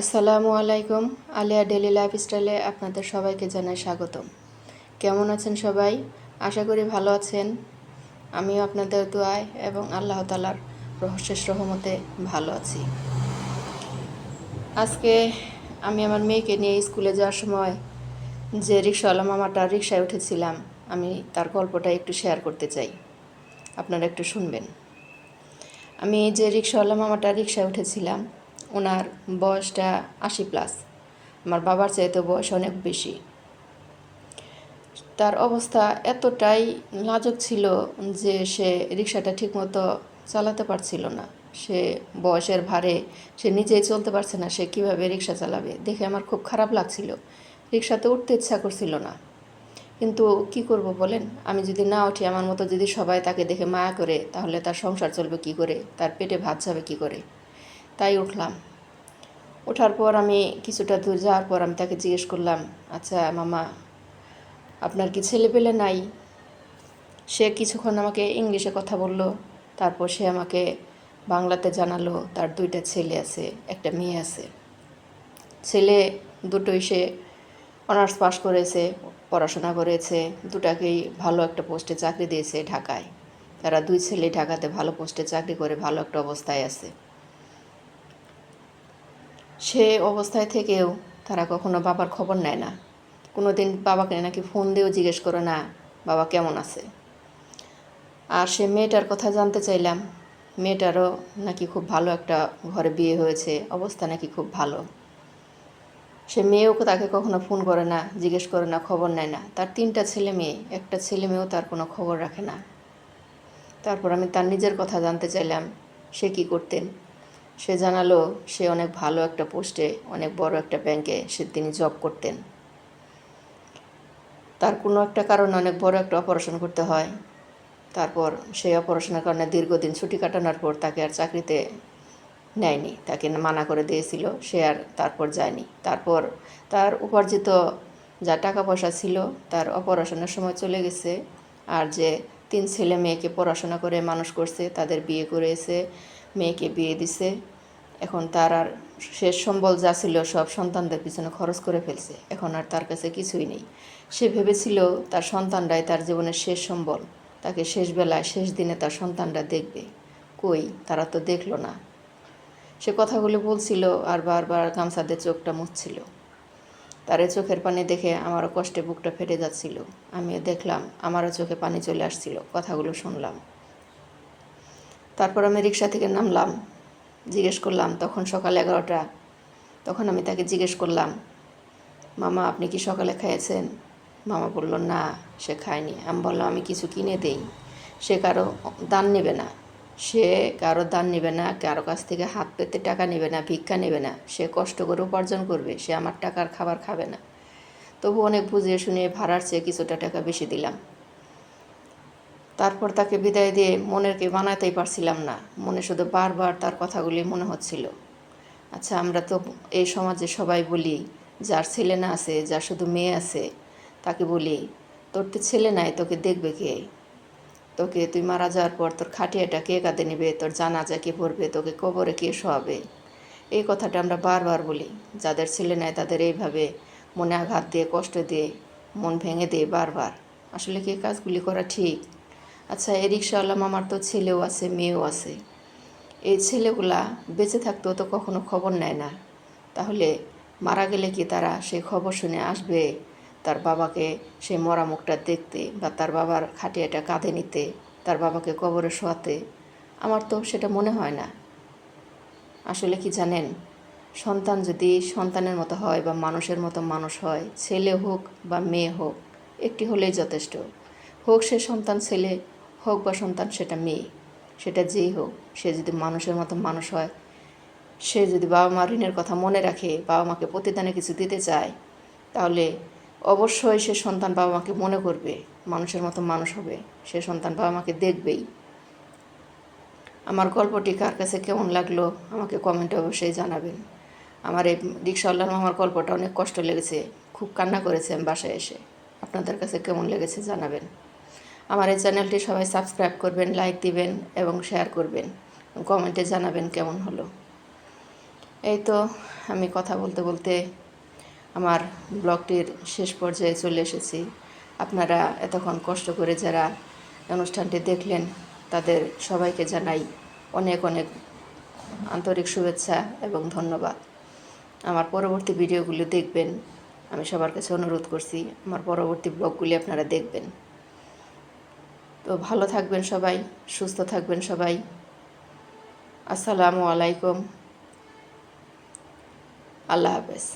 আসসালামু আলাইকুম, আলিয়া ডেলি লাইফস্টাইলে আপনাদের সবাইকে জানাই স্বাগতম। কেমন আছেন সবাই? আশা করি ভালো আছেন। আমিও আপনাদের দোয়ায় এবং আল্লাহ তালার রহস্যের রহমতে ভালো আছি। আজকে আমি আমার মেয়েকে নিয়ে স্কুলে যাওয়ার সময় যে রিক্সাওয়ালা মামাটা রিক্সায় উঠেছিলাম, আমি তার গল্পটা একটু শেয়ার করতে চাই। আপনারা একটু শুনবেন। আমি যে রিক্সাওয়ালা মামাটা রিক্সায় উঠেছিলাম ওনার বয়সটা আশি প্লাস। আমার বাবার চাইতে বয়স অনেক বেশি। তার অবস্থা এতটাই লাজক ছিল যে সে রিক্সাটা ঠিকমতো চালাতে পারছিল না। সে বয়সের ভারে সে নিজেই চলতে পারছে না, সে কীভাবে রিক্সা চালাবে? দেখে আমার খুব খারাপ লাগছিল। রিক্সাতে উঠতে ইচ্ছা করছিল না। কিন্তু কি করব বলেন? আমি যদি না উঠি, আমার মতো যদি সবাই তাকে দেখে মায়া করে, তাহলে তার সংসার চলবে কি করে? তার পেটে ভাত যাবে কি করে? তাই উঠলাম। ওঠার পর আমি কিছুটা দূর যাওয়ার পর আমি তাকে জিজ্ঞেস করলাম আচ্ছা মামা, আপনার কি ছেলে পেলে নাই? সে কিছুক্ষণ আমাকে ইংলিশে কথা বলল, তারপর সে আমাকে বাংলাতে জানালো, তার দুইটা ছেলে আছে, একটা মেয়ে আছে। ছেলে দুটোই সে অনার্স পাস করেছে, পড়াশোনা করেছে, দুটাকেই ভালো একটা পোস্টে চাকরি দিয়েছে ঢাকায়। তারা দুই ছেলে ঢাকাতে ভালো পোস্টে চাকরি করে, ভালো একটা অবস্থায় আছে। সে অবস্থায় থেকেও তারা কখনো বাবার খবর নেয় না। কোনো দিন বাবাকে নাকি ফোন দিয়েও জিজ্ঞেস করে না, বাবা কেমন আছে? আর সে মেয়েটার কথা জানতে চাইলাম। মেয়েটারও নাকি খুব ভালো একটা ঘরে বিয়ে হয়েছে, অবস্থা নাকি খুব ভালো। সে মেয়েও তাকে কখনো ফোন করে না, জিজ্ঞেস করে না, খবর নেয় না। তার তিনটা ছেলে মেয়ে, একটা ছেলে মেয়েও তার কোনো খবর রাখে না। তারপর আমি তার নিজের কথা জানতে চাইলাম, সে কি করতেন? সে জানালো সে অনেক ভালো একটা পোস্টে, অনেক বড় একটা ব্যাংকে সে তিনি জব করতেন। তার কোনো একটা কারণে অনেক বড় একটা অপারেশন করতে হয়। তারপর সেই অপারেশনের কারণে দীর্ঘদিন ছুটি কাটানোর পর তাকে আর চাকরিতে নেয়নি, তাকে মানা করে দিয়েছিল, সে আর তারপর যায়নি। তারপর তার উপার্জিত যা টাকা পয়সা ছিল তার অপারেশনের সময় চলে গেছে। আর যে তিন ছেলে মেয়েকে পড়াশোনা করে মানুষ করছে, তাদের বিয়ে করেছে মেয়েকে বিয়ে দিছে। এখন তার আর শেষ সম্বল যা ছিল সব সন্তানদের পিছনে খরচ করে ফেলছে। এখন আর তার কাছে কিছুই নেই। সে ভেবেছিল তার সন্তানরাই তার জীবনের শেষ সম্বল। তাকে শেষ বেলায়, শেষ দিনে তার সন্তানরা দেখবে। কই, তারা তো দেখল না। সে কথাগুলো বলছিল আর বারবার গামছাদের চোখটা মুছছিল। তার চোখের পানি দেখে আমারও কষ্টে বুকটা ফেটে যাচ্ছিল। আমিও দেখলাম, আমারও চোখে পানি চলে আসছিল। কথাগুলো শুনলাম। তারপর আমি রিক্সা থেকে নামলাম। জিজ্ঞেস করলাম, তখন সকাল এগারোটা? তখন আমি তাকে জিজ্ঞেস করলাম, মামা, আপনি কি সকালে খেয়েছেন মামা বলল, না, সে খায়নি। আমি বললাম, আমি কিছু কিনে দেই। সে কারও দান নেবে না। সে কারও দান নেবে না, কারও কাছ থেকে হাত পেতে টাকা নেবে না, ভিক্ষা নেবে না। সে কষ্ট করে উপার্জন করবে, সে আমার টাকার খাবার খাবে না। তবু অনেক বুঝিয়ে শুনিয়ে ভাড়ার চেয়ে কিছুটা টাকা বেশি দিলাম। তারপর তাকে বিদায় দিয়ে মনেরকে বানাতেই পারছিলাম না। মনে শুধু বারবার তার কথাগুলি মনে হচ্ছিল। আচ্ছা আমরা তো এই সমাজে সবাই বলি, যার ছেলে না আছে, যার শুধু মেয়ে আছে, তাকে বলি, তোর তো ছেলে নাই, তোকে দেখবে কে? তোকে তুই মারা যাওয়ার পর তোর খাটিয়াটা কে কাঁদে নেবে? তোর জানাজা কে পড়বে? তোকে কবরে কে শোয়াবে? এই কথাটা আমরা বারবার বলি। যাদের ছেলে নেয় তাদের এইভাবে মনে আঘাত দিয়ে, কষ্ট দিয়ে, মন ভেঙে দিয়ে বারবার। আসলে কি কাজগুলি করা ঠিক? আচ্ছা এই রিক্সাওয়ালা মামার তো ছেলেও আছে, মেয়েও আছে। এই ছেলেগুলা বেঁচে থাকতেও তো কখনো খবর নেয় না। তাহলে মারা গেলে কি তারা সেই খবর শুনে আসবে? তার বাবাকে সেই মরা মুখটা দেখতে বা তার বাবার খাটিয়াটা কাঁধে নিতে, তার বাবাকে কবরে শোয়াতে? আমার তো সেটা মনে হয় না। আসলে কি জানেন, সন্তান যদি সন্তানের মতো হয় বা মানুষের মতো মানুষ হয়, ছেলে হোক বা মেয়ে হোক, একটি হলেই যথেষ্ট। হোক সে সন্তান ছেলে, হোক বা সন্তান সেটা মেয়ে, সেটা যেই হোক, সে যদি মানুষের মতো মানুষ হয়, সে যদি বাবা মা ঋণের কথা মনে রাখে, বাবা মাকে প্রতিদানে কিছু দিতে চায়, তাহলে অবশ্যই সে সন্তান বাবা মাকে মনে করবে, মানুষের মতো মানুষ হবে, সে সন্তান বাবা মাকে দেখবেই। আমার গল্পটি কার কাছে কেমন লাগল, আমাকে কমেন্টে অবশ্যই জানাবেন। আমার এই রিক্সাওয়ালার আমার গল্পটা অনেক কষ্ট লেগেছে, খুব কান্না করেছে আমি বাসায় এসে। আপনাদের কাছে কেমন লেগেছে জানাবেন। আমার এই চ্যানেলটি সবাই সাবস্ক্রাইব করবেন, লাইক দিবেন এবং শেয়ার করবেন। কমেন্টে জানাবেন কেমন হলো। এই তো আমি কথা বলতে বলতে আমার ব্লগটির শেষ পর্যায়ে চলে এসেছি। আপনারা এতক্ষণ কষ্ট করে যারা অনুষ্ঠানটি দেখলেন, তাদের সবাইকে জানাই অনেক অনেক আন্তরিক শুভেচ্ছা এবং ধন্যবাদ। আমার পরবর্তী ভিডিওগুলি দেখবেন, আমি সবার কাছে অনুরোধ করছি, আমার পরবর্তী ব্লগগুলি আপনারা দেখবেন। তো ভালো থাকবেন সবাই সুস্থ থাকবেন সবাই। আসসালামু আলাইকুম। আল্লাহ হাফেজ।